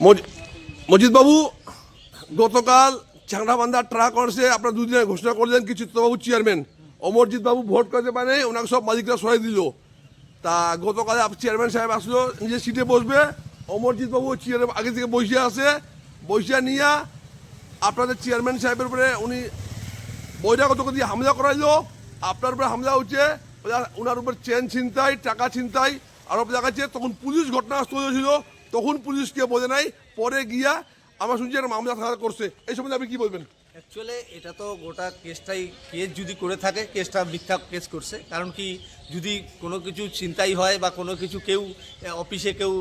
মজ- মজিদবাবু, গতকাল চাংড়াবান্ধা ট্রাক অনার্সে আপনার দুদিনে ঘোষণা করলেন কি চিত্তবাবু চেয়ারম্যান। অমরজিৎ বাবু ভোট করতে পারে ওনাকে সব মালিকরা সরাই দিল। তা গতকালে চেয়ারম্যান সাহেব আসলো, নিজের সিটে বসবে। অমরজিৎ বাবু চেয়ারে আগে থেকে বসে আছে। বসে নিয়ে আপনাদের চেয়ারম্যান সাহেবের উপরে উনি বহিরাগত দিয়ে হামলা করাইলো। আপনার উপরে হামলা হচ্ছে, ওনার উপর চেন ছিনতাই, টাকা ছিনতাই আরোপ দেখাচ্ছে। তখন পুলিশ ঘটনাস্থল ছিল তখন পুলিশকে বোঝে নাই, পরে গিয়া আমার শুনছি একটা মামলা থানা করছে। এই সম্বন্ধে আপনি কি বলবেন? অ্যাকচুয়ালি এটা তো গোটা কেসটাই, কেস যদি করে থাকে, কেসটা মিথ্যা কেস করছে। কারণ কি, যদি কোনো কিছু চিন্তাই হয় বা কোনো কিছু কেউ, অফিসে কেউ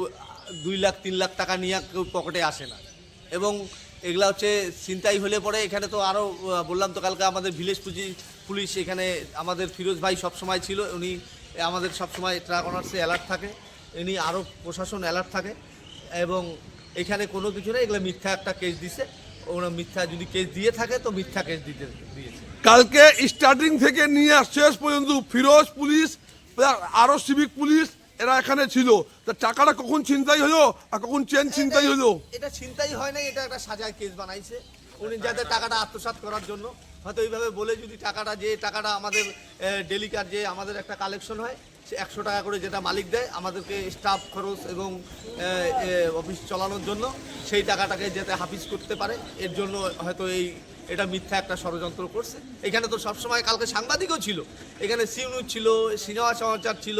দুই লাখ, তিন লাখ টাকা নিয়ে কেউ পকেটে আসে না। এবং এগুলা হচ্ছে চিন্তাই হলে পরে এখানে তো আরও বললাম তো কালকে আমাদের ভিলেজ পুলিশ পুলিশ এখানে, আমাদের ফিরোজ ভাই সব সময় ছিল। উনি আমাদের সব সময় ট্রাক অনার্সে অ্যালার্ট থাকে। ইনি আরও প্রশাসন অ্যালার্ট থাকে। এবং এখানে কোনো কিছু নেই এগুলো মিথ্যা একটা কেস দিছে। ওরা মিথ্যা যদি কেস দিয়ে থাকে তো মিথ্যা কেস দিতে দিয়েছে। কালকে স্টার্টিং থেকে নিয়ে শেষ পর্যন্ত ফিরোজ পুলিশ আরও সিভিক পুলিশ এরা এখানে ছিল। তা টাকাটা কখন ছিনতাই হলো আর কখন চেন ছিনতাই হলো? এটা চিন্তাই হয় নাই এটা একটা সাজায় কেস বানাইছে। উনি যাতে টাকাটা আত্মসাৎ করার জন্য। হয়তো এইভাবে বলে যদি টাকাটা যে টাকাটা আমাদের ডেলিকার যে আমাদের একটা কালেকশন হয় একশো টাকা করে যেটা মালিক দেয় আমাদেরকে স্টাফ খরচ এবং অফিস চালানোর জন্য সেই টাকাটাকে যাতে হাফিজ করতে পারে। এর জন্য হয়তো এই, এটা মিথ্যা একটা ষড়যন্ত্র করছে। এখানে তো সবসময় কালকে সাংবাদিকও ছিল। এখানে সিউনুজ ছিল সিনেমা সমাচার ছিল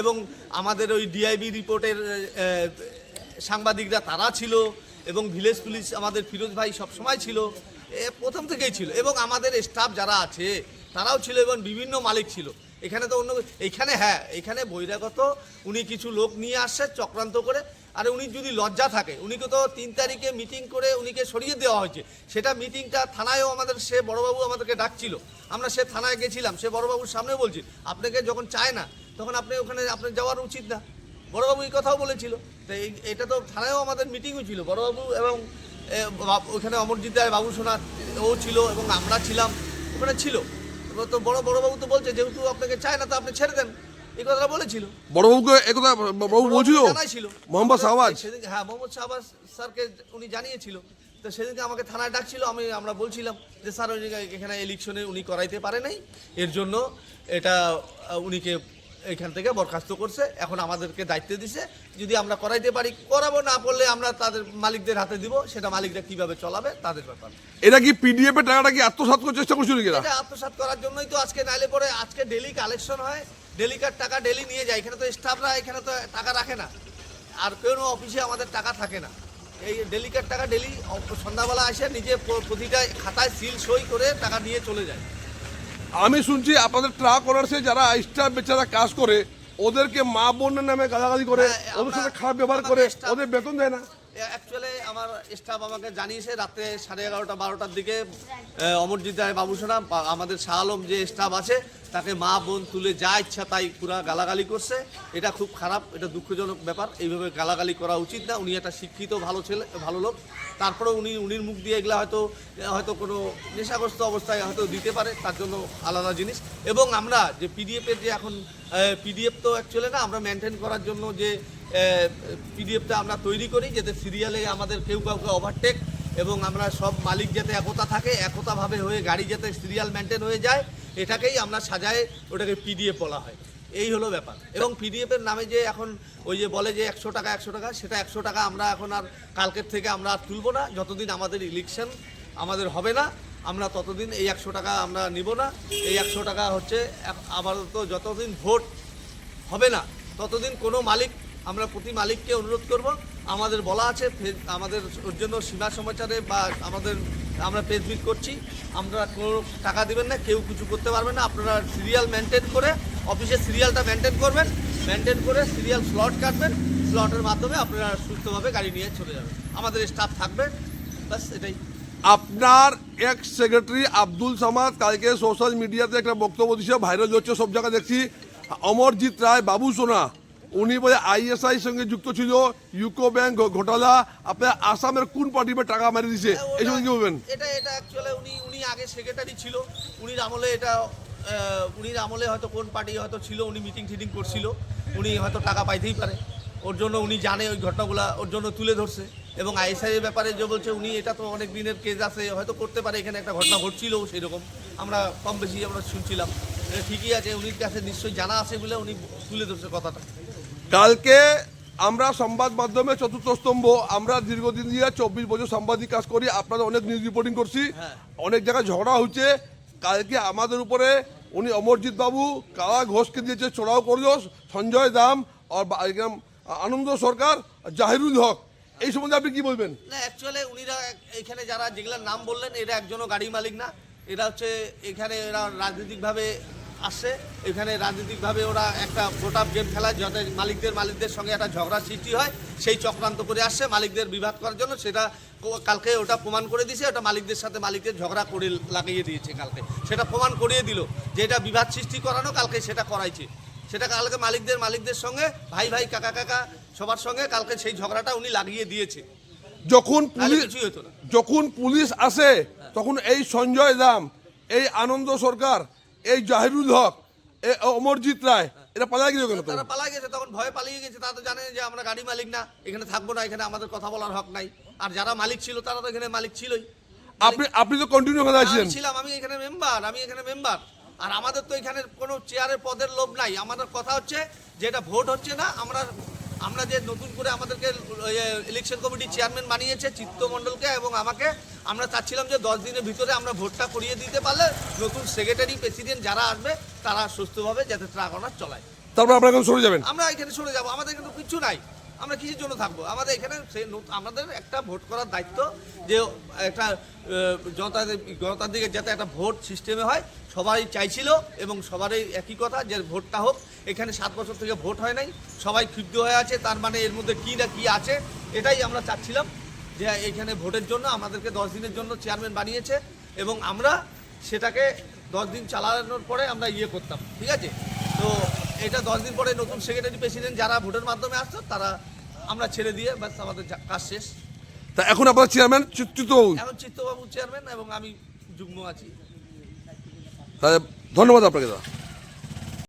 এবং আমাদের ওই ডিআইবি রিপোর্টের সাংবাদিকরা তারা ছিল এবং ভিলেজ পুলিশ আমাদের ফিরোজ ভাই সবসময় ছিল। প্রথম থেকেই ছিল এবং আমাদের স্টাফ যারা আছে, তারাও ছিল এবং বিভিন্ন মালিক ছিল। এখানে তো অন্য এখানে হ্যাঁ এখানে বহিরাগত, উনি কিছু লোক নিয়ে আসছে চক্রান্ত করে। আর উনি যদি লজ্জা থাকে, উনিকে তো তিন তারিখে মিটিং করে উনিকে সরিয়ে দেওয়া হয়েছে। সেটা মিটিংটা থানায়ও আমাদের, সে বড়বাবু আমাদেরকে ডাকছিল। আমরা সে থানায় গেছিলাম, সে বড়বাবুর সামনে বলছি, আপনাকে যখন চায় না, তখন আপনি ওখানে আপনার যাওয়ার উচিত না। বড়বাবু এই কথাও বলেছিল। এই, এটা তো থানায়ও আমাদের মিটিংও ছিল। বড়বাবু এবং ওখানে অমরজিৎ রায়, বাবু সোনা, ও ছিল এবং আমরা ছিলাম। ওখানে ছিল। এবার তো বড় বড়বাবু তো বলছে যেহেতু আপনাকে চায় না তো আপনি ছেড়ে দেন। এই কথাটা বলেছিল। বড়বাবুকে একথা বাবু বলছিল? জানাইছিল। মোহাম্মদ শাহবাজ সেদিন হ্যাঁ মোহাম্মদ শাহবাজ স্যারকে উনি জানিয়েছিল। তো সেদিনকে আমাকে থানায় ডাকছিল আমি আমরা বলছিলাম যে স্যার উনি এখানে ইলেকশনে উনি করাইতে পারে নাই। এর জন্য এটা উনিকে এখান থেকে বরখাস্ত করছে এখন আমাদেরকে দায়িত্ব দিছে যদি আমরা করাইতে পারি করাবো না করলে আমরা তাদের মালিকদের হাতে দিব সেটা মালিকরা কীভাবে চলাবে তাদের ব্যাপার। এটা কি পিডিএফ এর টাকাটা কি আত্মসাৎ করার চেষ্টা করছিল কিনা এটা আত্মসাৎ করার জন্যই তো আজকে নাইলে পরে আজকে ডেলি কালেকশন হয় ডেলিকার টাকা ডেলি নিয়ে যায় এখানে তো স্টাফরা এখানে তো টাকা রাখে না আর কোনো অফিসে আমাদের টাকা থাকে না। এই ডেলি ডেলিকার টাকা ডেলি সন্ধ্যাবেলা আসে নিজে প্রতিটা খাতায় সিল সই করে টাকা নিয়ে চলে যায়। আমি শুনছি আপনাদের ট্রাক অনার্সে যারা স্টাফ বেচারা কাজ করে ওদেরকে মা বোনের নামে গালাগালি করে হ্যাঁ, ওদের সাথে খারাপ ব্যবহার করে ওদের বেতন দেয় না। অ্যাকচুয়ালি আমার স্টাফ আমাকে জানিয়েছে রাত্রে সাড়ে এগারোটা, বারোটার দিকে অমরজিৎ রায় বাবুসোনা বা- আমাদের শাহ আলম যে স্টাফ আছে, তাকে মা বোন তুলে যা ইচ্ছা তাই পুরা গালাগালি করছে। এটা খুব খারাপ, এটা দুঃখজনক ব্যাপার। এইভাবে গালাগালি করা উচিত না। উনি একটা শিক্ষিত, ভালো ছেলে, ভালো লোক। তারপরে উনি, উনির মুখ দিয়ে এগুলা হয়তো হয়তো কোনো নেশাগ্রস্ত অবস্থায় হয়তো দিতে পারে, তার জন্য আলাদা জিনিস। এবং আমরা যে পিডিএফের যে এখন পিডিএফ তো অ্যাকচুয়ালি না, আমরা মেনটেন করার জন্য যে পিডিএফটা আমরা তৈরি করি, যাতে সিরিয়ালে আমাদের কেউ কাউকে ওভারটেক এবং আমরা সব মালিক যাতে একতা থাকে, একতাভাবে হয়ে গাড়ি যাতে সিরিয়াল মেনটেন হয়ে যায়, এটাকেই আমরা সাজায়, ওটাকে পিডিএফ বলা হয়। এই হলো ব্যাপার। এবং পিডিএফের নামে যে এখন ওই যে বলে যে একশো টাকা একশো টাকা, সেটা একশো টাকা আমরা এখন আর কালকের থেকে আমরা আর তুলবো না, যতদিন আমাদের ইলেকশন আমাদের হবে না আমরা ততদিন এই একশো টাকা আমরা নিব না। এই একশো টাকা হচ্ছে আপাতত যতদিন ভোট হবে না, ততদিন কোনো মালিক, আমরা প্রতি মালিককে অনুরোধ করব। আমাদের বলা আছে আমাদের ওর জন্য সীমা সমাচারে বা আমাদের আমরা পেজমিট করছি। আমরা কোনো টাকা দিবেন না, কেউ কিছু করতে পারবেন না। আপনারা সিরিয়াল মেনটেন করে অফিসে সিরিয়ালটা মেনটেন করবেন। মেনটেন করে সিরিয়াল স্লট কাটবেন। স্লটের মাধ্যমে আপনারা সুস্থভাবে গাড়ি নিয়ে চলে যাবেন। আমাদের স্টাফ থাকবে। ব্যাস, এটাই। আপনার এক সেক্রেটারি আব্দুল সামাদ কালকে সোশ্যাল মিডিয়াতে একটা বক্তব্য দিচ্ছে ভাইরাল হচ্ছে সব জায়গায় দেখছি। অমরজিৎ রায় বাবু সোনা উনি বলে আইএসআই সঙ্গে যুক্ত ছিল ইউকো ব্যাংক ঘোটালা আপনার আসামের কোন পার্টিতে টাকা মারি দিছে এই সঙ্গে কি বলবেন? এটা এটা অ্যাকচুয়ালি উনি উনি আগে সেক্রেটারি ছিল উনির আমলে এটা উনির আমলে হয়তো কোন পার্টি হয়তো ছিল উনি মিটিং টিটিং করছিল উনি হয়তো টাকা পাইতেই পারে। ওর জন্য উনি জানে ওই ঘটনাগুলো ওর জন্য তুলে ধরছে। এবং আইএসআই ব্যাপারে যে বলছে উনি এটা তো অনেক দিনের কেস আছে হয়তো করতে পারে এখানে একটা ঘটনা ঘটছিল সেই রকম আমরা কম বেশি আমরা শুনছিলাম। ঠিকই আছে উনির কাছে নিশ্চয়ই জানা আছে বলে উনি তুলে ধরছে কথাটা। কালকে আমরা সংবাদ মাধ্যমে চতুর্থ স্তম্ভ আমরা দীর্ঘদিন দিয়ে চব্বিশ বছর সাংবাদিক কাজ করি আপনাদের অনেক নিউজ রিপোর্টিং করছি। হ্যাঁ। অনেক জায়গায় ঝগড়া হচ্ছে। কালকে আমাদের উপরে উনি অমরজিৎ বাবু কালা ঘোষকে দিয়েছে চড়াও করল সঞ্জয় দাম আর আনন্দ সরকার জাহিরুল হক। এই সম্বন্ধে আপনি কি বলবেন? না অ্যাকচুয়ালি উনিরা এখানে যারা, যেগুলোর নাম বললেন, এরা একজনও গাড়ি মালিক না। এরা হচ্ছে, এখানে এরা রাজনৈতিকভাবে আসছে। এখানে রাজনৈতিকভাবে ওরা একটা ভোট আপ গেম খেলায়, যাতে মালিকদের মালিকদের সঙ্গে একটা ঝগড়া সৃষ্টি হয়, সেই চক্রান্ত করে আসছে। মালিকদের বিবাদ করার জন্য সেটা কালকে ওটা প্রমাণ করে দিয়েছে ওটা মালিকদের সাথে মালিকদের ঝগড়া করে লাগিয়ে দিয়েছে কালকে। সেটা প্রমাণ করিয়ে দিল যে এটা বিবাদ সৃষ্টি করানো, কালকে সেটা করাইছে। সেটা কালকে মালিকদের মালিকদের সঙ্গে ভাই ভাই, কাকা কাকা সবার সঙ্গে কালকে সেই ঝগড়াটা উনি লাগিয়ে দিয়েছে। যখন পুলিশ কিছুই হতো না। যখন পুলিশ আসে তখন এই সঞ্জয় দাম এই আনন্দ সরকার এই জাহিরুল হক এই অমরজিৎ রায় এটা পালা গেল কেন তারা পালা গেছে তখন ভয়ে পালিয়ে গেছে। তারা তো জানে যে আমরা গাড়ি মালিক না এখানে থাকব না এখানে আমাদের কথা বলার হক নাই। আর যারা মালিক ছিল তারা তো এখানে মালিক ছিলই। আপনি আপনি তো কন্টিনিউ আমি আছেন ছিলাম আমি এখানে মেম্বার আমি এখানে মেম্বার আর আমাদের তো এখানে কোনো চেয়ারের পদের লোভ নাই। আমাদের কথা হচ্ছে যে এটা ভোট হচ্ছে না আমরা আমরা যে নতুন করে আমাদেরকে ইলেকশন কমিটি চেয়ারম্যান বানিয়েছে চিত্তমণ্ডলকে এবং আমাকে আমরা চাচ্ছিলাম যে দশ দিনের ভিতরে আমরা ভোটটা করিয়ে দিতে পারলে নতুন সেক্রেটারি প্রেসিডেন্ট যারা আসবে তারা সুস্থভাবে যাতে ট্রাক অনার চলায়। তারপর আপনারা এখন সরে যাবেন? আমরা এখানে সরে যাব আমাদের কিন্তু কিছু নাই। আমরা কিসের জন্য থাকব? আমাদের এখানে আমাদের একটা ভোট করার দায়িত্ব যে একটা আহ, জনতাদের গণতান্ত্রিকের যাতে একটা ভোট সিস্টেমে হয় সবাই চাইছিল এবং সবারই একই কথা যে ভোটটা হোক। এখানে সাত বছর থেকে ভোট হয় নাই। সবাই ক্ষুব্ধ হয়ে আছে। তার মানে এর মধ্যে কী না কী আছে এটাই আমরা চাচ্ছিলাম যে এখানে ভোটের জন্য আমাদেরকে দশ দিনের জন্য চেয়ারম্যান বানিয়েছে এবং আমরা সেটাকে দশ দিন চালানোর পরে আমরা ইয়ে করতাম। ঠিক আছে? তো এটা দশ দিন পরে নতুন সেক্রেটারি প্রেসিডেন্ট যারা ভোটের মাধ্যমে আসতো তারা আমরা ছেড়ে দিয়ে ব্যাস আমাদের কাজ শেষ। তা এখন আপনার চেয়ারম্যান চিত্তবাবু এখন চিত্তবাবু চেয়ারম্যান এবং আমি যুগ্ম আছি। ধন্যবাদ আপনাকে দাদা।